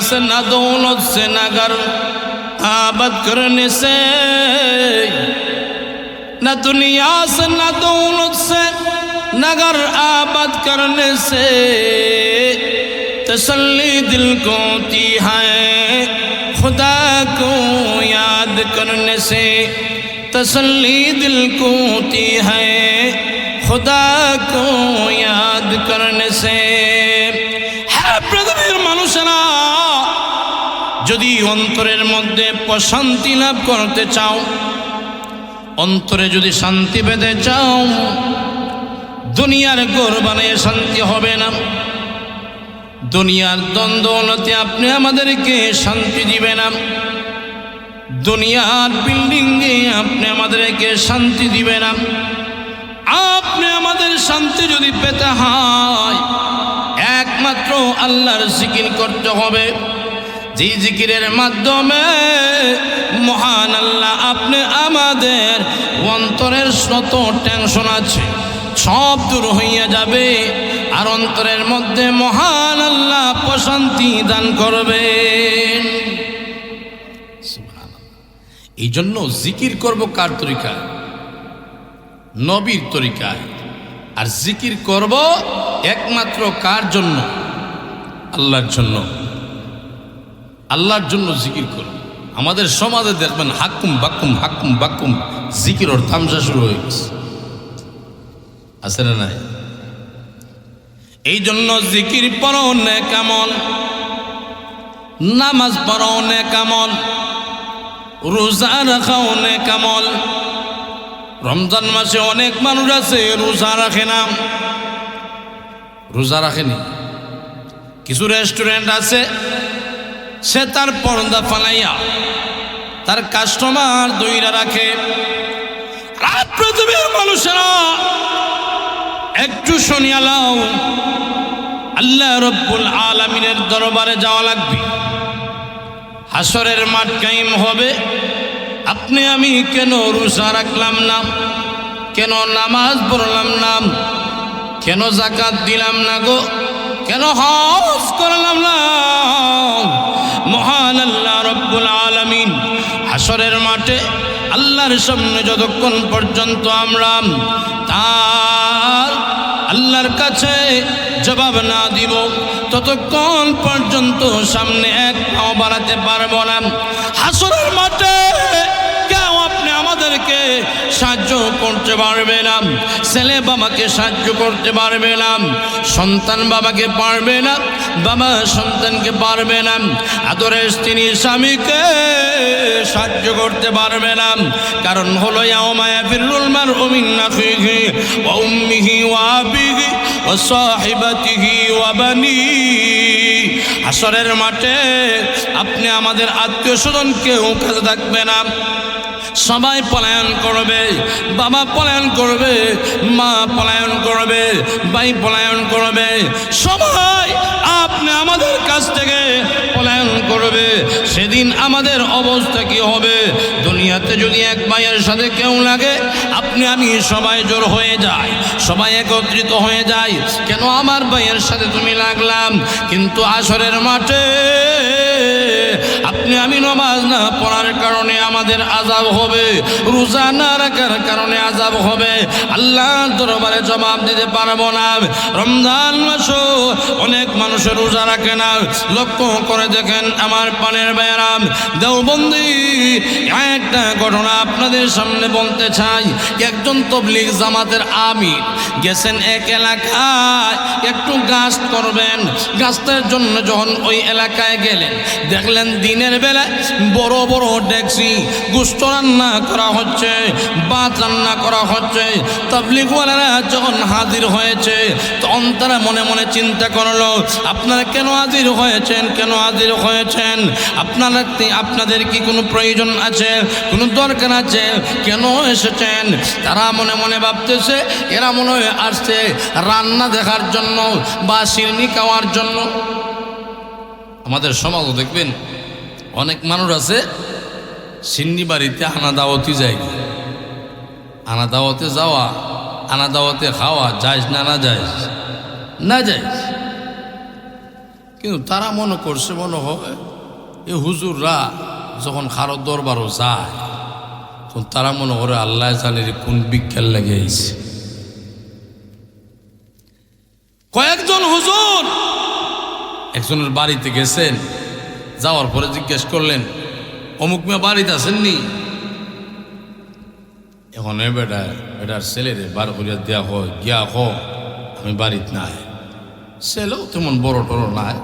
से न दौलत से न घर आबद करने से, न दुनिया से, न दौलत से न घर आबद करने से तसल्ली दिल को होती है, खुदा को याद करने से तसल्ली दिल को होती है, खुदा को याद करने से যদি অন্তরের মধ্যে প্রশান্তি লাভ করতে চাও, অন্তরে যদি শান্তি পেতে চাও, দুনিয়ার গোর বানিয়ে শান্তি হবে না। দুনিয়ার দ্বন্দ্বনতে আপনি আমাদেরকে শান্তি দিবে না। দুনিয়ার বিল্ডিংয়ে আপনি আমাদেরকে শান্তি দিবে না। আপনি আমাদের শান্তি যদি পেতে হয়, একমাত্র আল্লাহর জিকির করতে হবে। যে জিকিরের মাধ্যমে, মহান আল্লাহ আপনি আমাদের অন্তরের শত টেনশন আছে, সব দূর হইয়া যাবে, আর অন্তরের মধ্যে মহান আল্লাহ প্রশান্তি দান করবেন। এই জন্য জিকির করব কার তরিকা নবীর তরিকায়। আর জিকির করব একমাত্র কার জন্য? আল্লাহর জন্য। আল্লাহর জন্য জিকির করব আমাদের সমাজে দেখবেন হাকুম বাকুম হাকুম বাকুম জিকির ওর তামসা শুরু হয়ে গেছে। আছে না নাই? এই জন্য জিকির পড়ো নে কেমন? নামাজ পড়ো নে কেমন? রোজা রাখাও নে কেমন? রমজান মাসে অনেক মানুষ আছে, রোজা রাখে না। রোজা রাখেনি। কিছু রেস্টুরেন্ট আছে সে তার পর্দা ফালাইয়া তার কাস্টমার দইরা রাখে। পৃথিবীর মানুষেরা একটু শুনিয়ালাও আল্লাহ রব্বুল আলমিনের দরবারে যাওয়া লাগবে। হাসরের মাঠ কাইম হবে। আপনি আমি কেন রোজা রাখলাম না? কেন নামাজ পড়লাম না? কেন জাকাত দিলাম না গো? কেন হজ করলাম না? মহান আল্লাহ রব্বুল আলমিন। হাসরের মাঠে আল্লাহর সামনে যতক্ষণ পর্যন্ত আমরা, তার আল্লাহর কাছে জবাব না দিব, ততক্ষণ পর্যন্ত সামনে এক পাও বাড়াতে পারব না। হাসরের মাঠে আমাদেরকে সাহায্য করতে পারবে না। ছেলে বাবাকে সাহায্য করতে পারবে না। সন্তান বাবাকে পারবে না। বাবা সন্তানকে পারবে না। আদরের স্ত্রী স্বামীকে সাহায্য করতে পারবে না। কারণ হলো ইয়াওমায়া ফিরুল মার উমিন নাফিহি ওয়া উম্মিহি ওয়া আবিহি ওয়া সাহিবাতিহি আসরের মাঠে আপনি আমাদের আত্মীয় স্বজন কেউ কাছে থাকবে না। সবাই পলায়ন করবে, বাবা পলায়ন করবে, মা পলায়ন করবে, ভাই পলায়ন করবে, সবাই আপনি আমাদের কাছ থেকে পলায়ন করবে। সেদিন আমাদের অবস্থা কি হবে? দুনিয়াতে যদি এক ভাইয়ের সাথে কেউ লাগে, আপনি আমি সবাই জোর হয়ে যাই, সবাই একত্রিত হয়ে যায় কেন আমার ভাইয়ের সাথে তুমি লাগলাম? কিন্তু আসরের মাঠে আমি নমাজ না পড়ার কারণে আমাদের আজাব হবে, রোজা না রাখার কারণে আজাব হবে। আল্লাহ দরবারে জবাব দিতে পারব না। রমজান মাসও অনেক মানুষের রোজা রাখে না। লক্ষ্য করে দেখেন আমার পানের বেয়ারাম, দেওবন্দি, একটা ঘটনা আপনাদের সামনে বলতে চাই। একজন তবলিগ জামাতের আমির গেছেন এক এলাকায়, একটু গাছ করবেন। গাছটার জন্য যখন ওই এলাকায় গেলেন, দেখলেন দিনের বেলা বড় বড় ডেক্সি গুস্ত রান্না করা হচ্ছে, ভাত রান্না করা হচ্ছে। তবলিগওয়ালারা যখন হাজির হয়েছে, তখন তারা মনে মনে চিন্তা করল, আপনারা কেন হাজির হয়েছেন, কেন হাজির হয়েছেন? আপনারা আপনাদের কি কোনো প্রয়োজন আছে, কোনো দরকার আছে? কেন এসেছেন? তারা মনে মনে ভাবতেছে, এরা মনে হয় আসছে রান্না দেখার জন্য বা সিরনি খাওয়ার জন্য। আমাদের সমাজও দেখবেন অনেক মানুষ আছে, সিন্নি বাড়িতে আনা দাওয়াতি যায়। আনা দাওয়াতে যাওয়া, আনা দাওয়াতে খাওয়া যায় না না যায় না যায় কিন্তু তারা মনে করছে, মনে হয়, এ হুজুররা যখন খারো দরবারও যায়, তখন তারা মনে করে আল্লাহ জানের কোন বিজ্ঞান লেগে আইছে কয়েকজন হুজুর একজনের বাড়িতে গেছেন যাওয়ার পরে জিজ্ঞেস করলেন, অমুক মেয়ে বাড়িতে আসেননি এখন এ বেটা বেটার ছেলেরে বার করিয়া দেওয়া হয় গিয়া হ, আমি বাড়িতে নাই। ছেলেও তেমন বড় টড় নাই,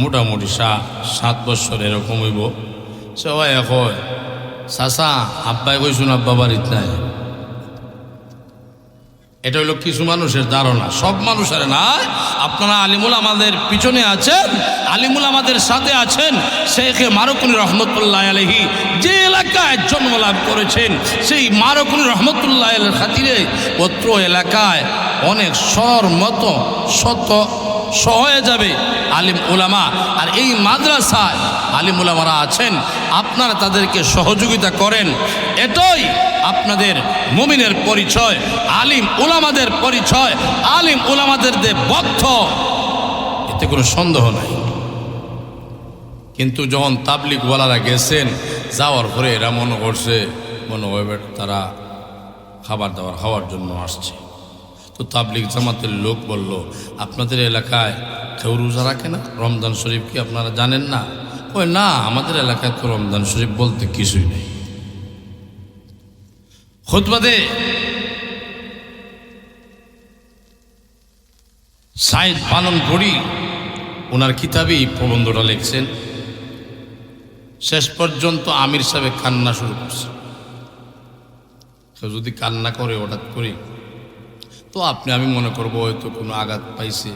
মোটামুটি সা সাত বছর এরকম হইব। সবাই হয়। চাচা, আব্বাই কইসুন আব্বা বাড়িতে নাই? এটা হলো কিছু মানুষের ধারণা। সব মানুষের না, আপনারা আলিমুল আমাদের পিছনে আছেন, আলিমুল আমাদের সাথে আছেন, শেখে মারকুনি রহমতুল্লাহ আলহি যে এলাকায় জন্ম লাভ করেছেন, সেই মারকুনি রহমতুল্লাহ আলের খাতিরে পত্র এলাকায় অনেক সর মতো, শত হয়ে যাবে আলিম উলামা। আর এই মাদ্রাসায় আলিম উলামারা আছেন, আপনারা তাদেরকে সহযোগিতা করেন। এটাই আপনাদের মুমিনের পরিচয়, আলিম উলামাদের পরিচয়, আলিম উলামাদের যে বদ্ধ এতে কোনো সন্দেহ নাই। কিন্তু যখন তাবলিকওয়ালারা গেছেন, যাওয়ার পরে এরা মনে করছে, মনে হয় তারা খাবার দাবার খাওয়ার জন্য আসছে। তো তাবলিক জামাতের লোক বলল, আপনাদের এলাকায় কেউ রোজা রাখে না? রমজান শরীফ কি আপনারা জানেন না? ওই না, আমাদের এলাকায় তো রমজান শরীফ বলতে কিছুই নেই। খুতবাদে সাইদ পালন করি ওনার কিতাবেই এই প্রবন্ধটা লিখছেন। শেষ পর্যন্ত আমির সাহেব কান্না শুরু করছে। যদি কান্না করে হঠাৎ করে তো আপনি, আমি মনে করব হয়তো কোনো আঘাত পাইছে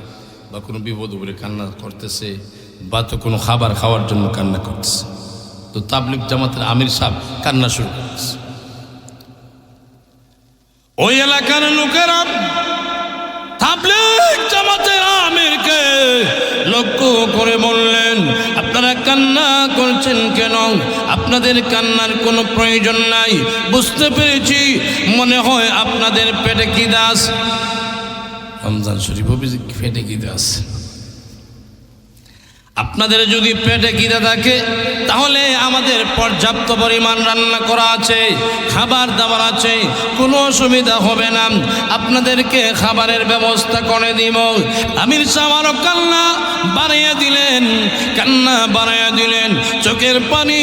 বা কোনো বিপদ উপরে কান্না করতেছে বা তো কোনো খাবার খাওয়ার জন্য কান্না করতেছে। তো তাবলিক জামাতের আমির সাহেব কান্না শুরু করতেছে। ওই এলাকার লোকেরা তাবলিক জামাতের আমিরকে লক্ষ্য করে বললেন আপনারা কান্না করছেন কেন? আপনাদের কান্নার কোনো প্রয়োজন নাই। বুঝতে পেরেছি। মনে হয় আপনাদের পেটে কি দাস রমজান শরীফ পেটে কি দাস আপনাদের যদি পেটে খিদে থাকে, তাহলে আমাদের পর্যাপ্ত পরিমাণ রান্না করা আছে, খাবার দাবার আছে, কোনো অসুবিধা হবে না। আপনাদেরকে খাবারের ব্যবস্থা করে দিব। আমির সামারও কান্না বাড়িয়ে দিলেন, কান্না বাড়াইয়া দিলেন, চোখের পানি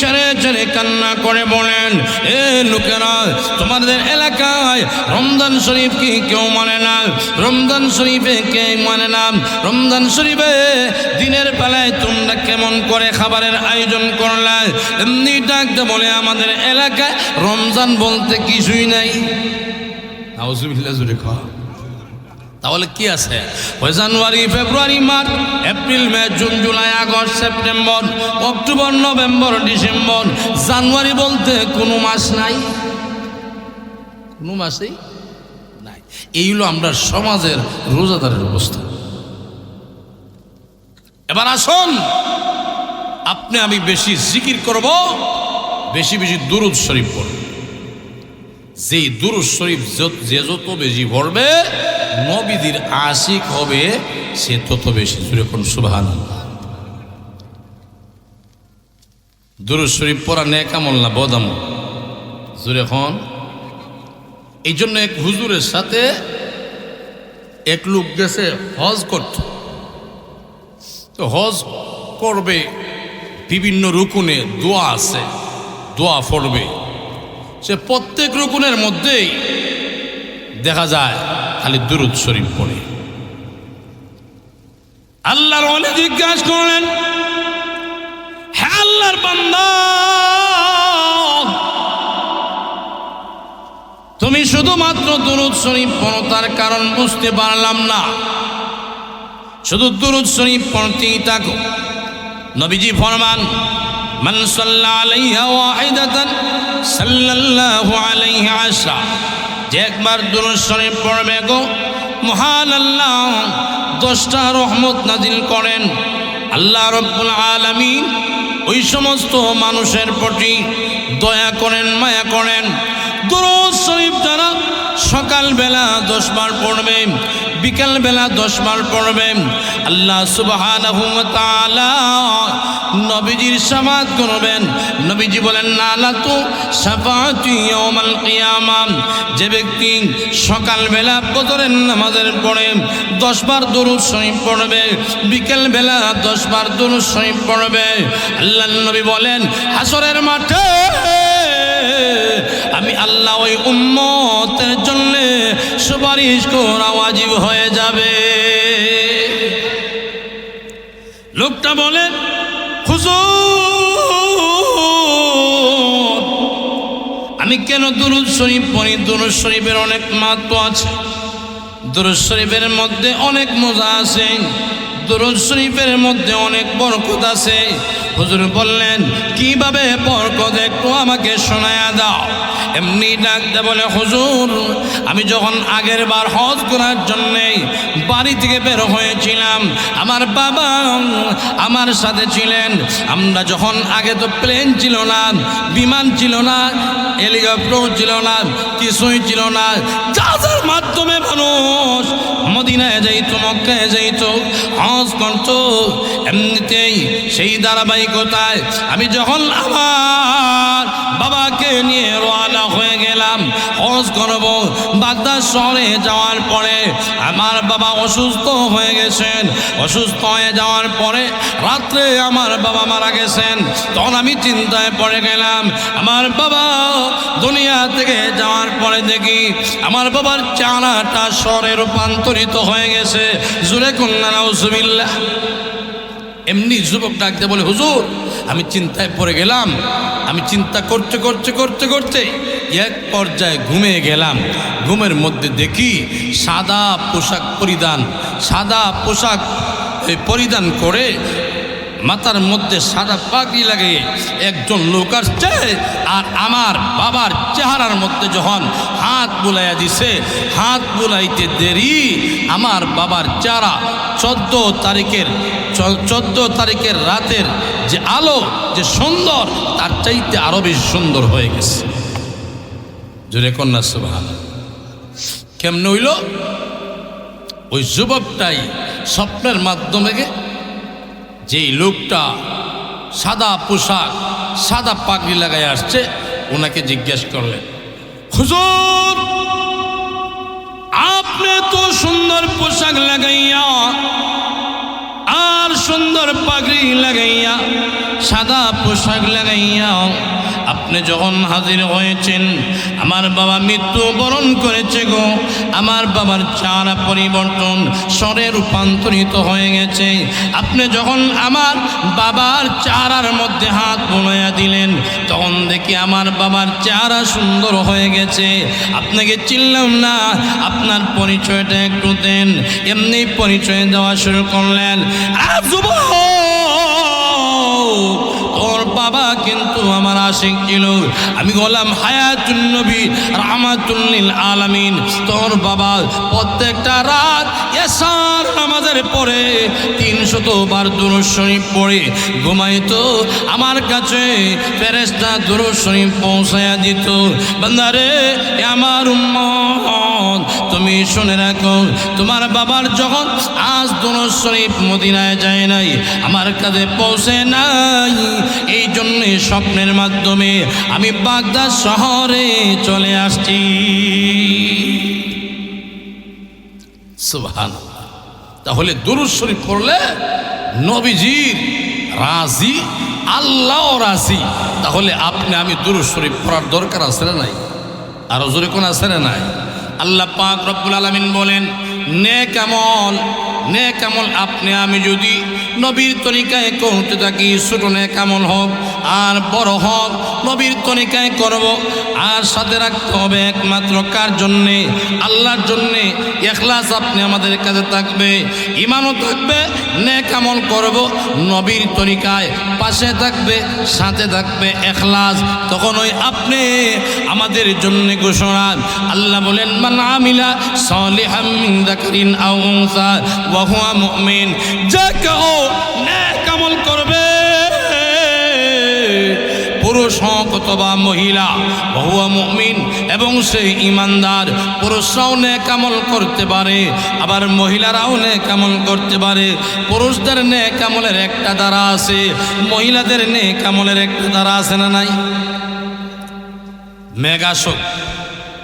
ছেড়ে ছেড়ে কান্না করে বলেন, এ লোকেরা, তোমাদের এলাকায় রমজান শরীফ কি কেউ মানে না? রমজান শরীফে কে মানে না? রমজান শরীফে দিনের বেলায় তোমরা কেমন করে খাবারের আয়োজন করলে? এমনি ডাকতে বলে আমাদের এলাকায় রমজান বলতে কিছুই নাই। তাহলে কি আছে? ওই January, February, March, April, May, June, July, August, September, October, November, December, January বলতে কোনো মাস নাই। কোনো মাসেই নাই। এই হলো আমরা সমাজের রোজাদারের অবস্থা। এবার আসুন। আপনি আমি বেশি জিকির করব, বেশি বেশি দুরুদ শরীফ পড়ব। যেই দুরুদ শরীফ যে যত বেশি পড়বে, নবীদের আশিক হবে, সে তত বেশি। কোন সুবাহান দুরুদ শরীফ পড়া নেকামল না বদামল জুড়ে খন এই জন্য এক হুজুরের সাথে এক লোক গেছে হজ করতে। তো হজ করবে, বিভিন্ন রুকুনে দোয়া আছে, দোয়া পড়বে। সে প্রত্যেক রুকুনের মধ্যেই দেখা যায়, খালি দুরুদ শরীফ পড়ে। আল্লাহর অনেক জিজ্ঞাসা করলেন হ্যাঁ আল্লাহর বান্দা, তুমি শুধুমাত্র দুরুদ শরীফ পড়ো, তার কারণ বুঝতে পারলাম না। শুধু দুরুদ শরীফ পড়তেই থাকো। নবীজি ফরমান, মান সাল্লা আলাইহা ওয়াহিদাতান সাল্লাল্লাহু আলাইহি আশরা। যে একবার দুরুদ শরীফ পড়বে গো, মহান আল্লাহ, দশটা রহমত নাজিল করেন। আল্লাহ রব্বুল আলামিন ওই সমস্ত মানুষের প্রতি দয়া করেন, মায়া করেন। দুরুদ শরীফ যারা সকালবেলা দশবার পড়বে বিকালবেলা দশ বার পড়বেন আল্লাহ তাআলা নবীজির সামাত করবেন। নবীজি বলেন, না তো যে ব্যক্তি সকালবেলা ফজরের নামাজের পড়ে দশ বার দরুদ শরীফ পড়বে, বিকেলবেলা দশ বার দরুদ শরীফ পড়বে, আল্লাহ নবী বলেন, হাসরের মাঠে আমি আল্লাহ ওই উম্মতের জন্য সুপারিশ করা ওয়াজিব হয়ে যাবে। লোকটা বলে, হুজুর, আমি কেন দুরুদ শরীফ পড়ি? দুরুদ শরীফের অনেক মাত্র আছে। দুরুদ শরীফের মধ্যে অনেক মজা আছে। দুরুদ শরীফের মধ্যে অনেক বরকত আছে। হুজুর বললেন, কীভাবে বরকত একটু আমাকে শোনায়া দাও? এমনি ডাকতে বলে, হুজুর, আমি যখন আগের বার হজ করার জন্যে বাড়ি থেকে বের হয়েছিলাম, আমার বাবা আমার সাথে ছিলেন। আমরা যখন আগে তো প্লেন ছিল না, বিমান ছিল না হেলিকপ্টার ছিল না, কিছুই ছিল না মাধ্যমে মানুষ মদিনায় যাইতো, মক্কায় যাইতো, হজ করত। এমনিতেই সেই ধারাবাহিকতায় আমি যখন আমার বাবাকে নিয়ে রওনা হয়ে গেলাম, হজ করব বাগদাদ শহরে যাওয়ার পরে আমার বাবা অসুস্থ হয়ে গেছেন। অসুস্থ হয়ে যাওয়ার পরে রাত্রে আমার বাবা মারা গেছেন। তখন আমি চিন্তায় পড়ে গেলাম, আমার বাবা দুনিয়া থেকে যাওয়ার পরে দেখি আমার বাবার চানাটা স্বরে রূপান্তরিত হয়ে গেছে। জুড়ে কন্যা এমনি যুবক ডাকতে বলে, হুজুর, আমি চিন্তায় পড়ে গেলাম। আমি চিন্তা করতে করতে করতে করতে এক পর্যায়ে ঘুমিয়ে গেলাম। ঘুমের মধ্যে দেখি সাদা পোশাক পরিধান, সাদা পোশাক পরিধান করে মাথার মধ্যে সাদা পাগড়ি লাগিয়ে একজন লোক আসছে আর আমার বাবার চেহারার মধ্যে যখন হাত বুলাইয়া দিছে, হাত বুলাইতে দেরি, আমার বাবার চেহারা চোদ্দ তারিখের চোদ্দ তারিখের রাতের যে আলো, যে সুন্দর, তার চাইতে আরও বেশি সুন্দর হয়ে গেছে। জোরে কন্যা সুভান কেমনে হইল? ওই যুবকটাই স্বপ্নের মাধ্যমে যেই লোকটা সাদা পোশাক, সাদা পাগড়ি লাগাই আসছে, ওনাকে জিজ্ঞেস করলেন, হুজুর, আপনি তো সুন্দর পোশাক লাগাইয়া আর সুন্দর পাগড়ি লাগাইয়া, সাদা পোশাক লাগাইয়া, আপনি যখন হাজির হয়েছেন, আমার বাবা মৃত্যু বরণ করেছে গো, আমার বাবার চারা পরিবর্তন স্বরে রূপান্তরিত হয়ে গেছে। আপনি যখন আমার বাবার চারার মধ্যে হাত বোনাইয়া দিলেন, তখন দেখি আমার বাবার চারা সুন্দর হয়ে গেছে। আপনাকে চিনলাম না, আপনার পরিচয়টা একটু দেন। এমনি পরিচয় দেওয়া শুরু করলেন। আরে যুবক, তোর বাবা কিন্তু আমার আশিক ছিল। আমি বললাম হায়াতুন নবী রাহমাতুল্লিল আলামিন। তোর বাবা প্রত্যেকটা রাত এসার আমাদের পরে তিনশত বার দুরুদ শরীফ পড়ে। ঘুমাইতো আমার কাছে ফেরেস্তা দুরুদ শরীফ পৌঁছায়া দিত। বান্দারে আমার উম্মত তুমি শুনে রাখো, তোমার বাবার যখন আজ দুরুদ শরীফ মদিনায় যায় নাই, আমার কাছে পৌঁছে নাই। এই জন্যে স্বপ্নের মাধ্যমে আমি বাগদা শহরে চলে আসছি। সুবহান তাহলে দুরুদ শরীফ পড়লে নবীজির রাজি আল্লাহ রাজি। তাহলে আপনি, আমি দুরুদ শরীফ পড়ার দরকার আছে না নাই? আর জোরে কোন আছে না নাই? আল্লাহ পাক রব্বুল আলমিন বলেন নে কেমন নে কেমন আপনি আমি যদি নবীর তরিকায় করতে থাকি ছোট নে কেমন হোক আর বড় হোক, নবীর তরিকায় করব। আর সাথে রাখতে হবে একমাত্র কার জন্যে? আল্লাহর জন্যে। এখলাস আপনি আমাদের কাছে থাকবে ইমানও থাকবে নে কেমন করব। নবীর তরিকায় পাশে থাকবে, সাথে থাকবে এখলাস তখন ওই আপনি আমাদের জন্য ঘোষণা। আল্লাহ বলেন, মান আমিলা সালিহাম মিন যাকারিন আও উনসা যে নেক করবে। পুরুষ হোক অথবা মহিলা, বহুয়া মুমিন এবং সে ইমানদার, পুরুষরাও নেক আমল করতে পারে, আবার মহিলারাও নেক আমল করতে পারে। পুরুষদের নেক আমলের একটা দ্বারা আছে, মহিলাদের নেক আমলের একটা দ্বারা আছে না নাই? মেঘাশক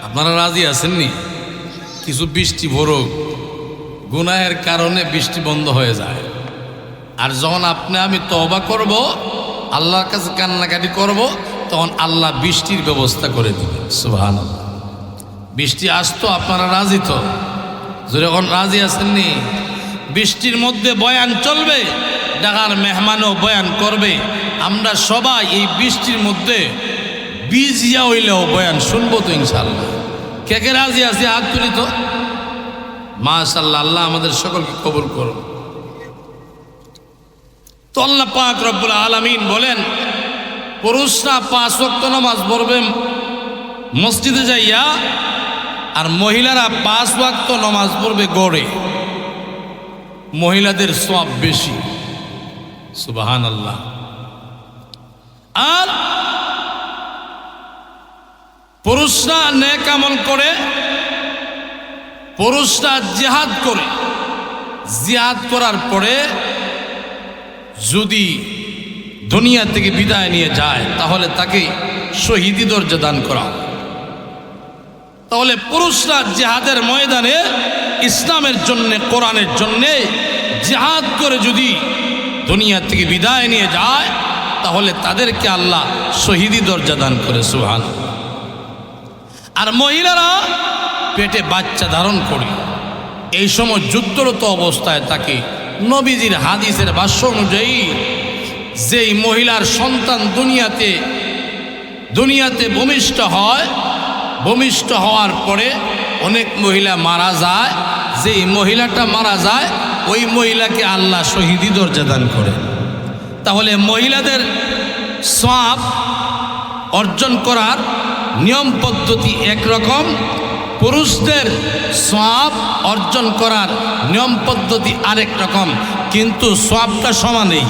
আপনারা রাজি আছেননি? কিছু বৃষ্টি ভরুক গুনাহের কারণে বৃষ্টি বন্ধ হয়ে যায়। আর যখন আপনি আমি তবা করব, আল্লাহর কাছে কান্নাকাটি করব, তখন আল্লাহ বৃষ্টির ব্যবস্থা করে দিবে সুহান বৃষ্টি আসতো, আপনারা রাজি তো? যখন রাজি আসেননি বৃষ্টির মধ্যে বয়ান চলবে, ঢাকার মেহমানও বয়ান করবে। আমরা সবাই এই বৃষ্টির মধ্যে বিজিয়া হইলেও বয়ান শুনব তো ইনশাল্লাহ কে কে রাজি আছে হাত তুলি তো? মাশাল্লাহ আল্লাহ আমাদের সকলকে কবুল করুন তো আল্লাহ পাক রব্বুল আলমিন বলেন, পুরুষরা পাঁচ ওয়াক্ত নামাজ পড়বে মসজিদে যাইয়া, আর মহিলারা পাঁচ ওয়াক্ত নামাজ পড়বে গড়ে। মহিলাদের সব বেশি। সুবাহান আল্লাহ আর পুরুষরা নেক আমল করে, পুরুষরা জেহাদ করে। জিহাদ করার পরে যদি দুনিয়া থেকে বিদায় নিয়ে যায়, তাহলে তাকে শহীদি দর্জা দান করা তাহলে পুরুষরা জেহাদের ময়দানে ইসলামের জন্যে, কোরআনের জন্যে জেহাদ করে যদি দুনিয়া থেকে বিদায় নিয়ে যায়, তাহলে তাদেরকে আল্লাহ শহীদি দর্জা দান করে সুহান আর মহিলারা পেটে বাচ্চা ধারণ করে। এই সময় যুদ্ধরত অবস্থায় তাকে নবীজির হাদিসের ভাষ্য অনুযায়ী, যেই মহিলার সন্তান দুনিয়াতে দুনিয়াতে ভূমিষ্ঠ হয়, ভূমিষ্ঠ হওয়ার পরে অনেক মহিলা মারা যায়, যেই মহিলাটা মারা যায়, ওই মহিলাকে আল্লাহ শহীদি দরজা দান করে। তাহলে মহিলাদের সব অর্জন করার নিয়ম পদ্ধতি একরকম পুরুষদের সব অর্জন করার নিয়ম পদ্ধতি আরেক রকম কিন্তু সবটা সমানেই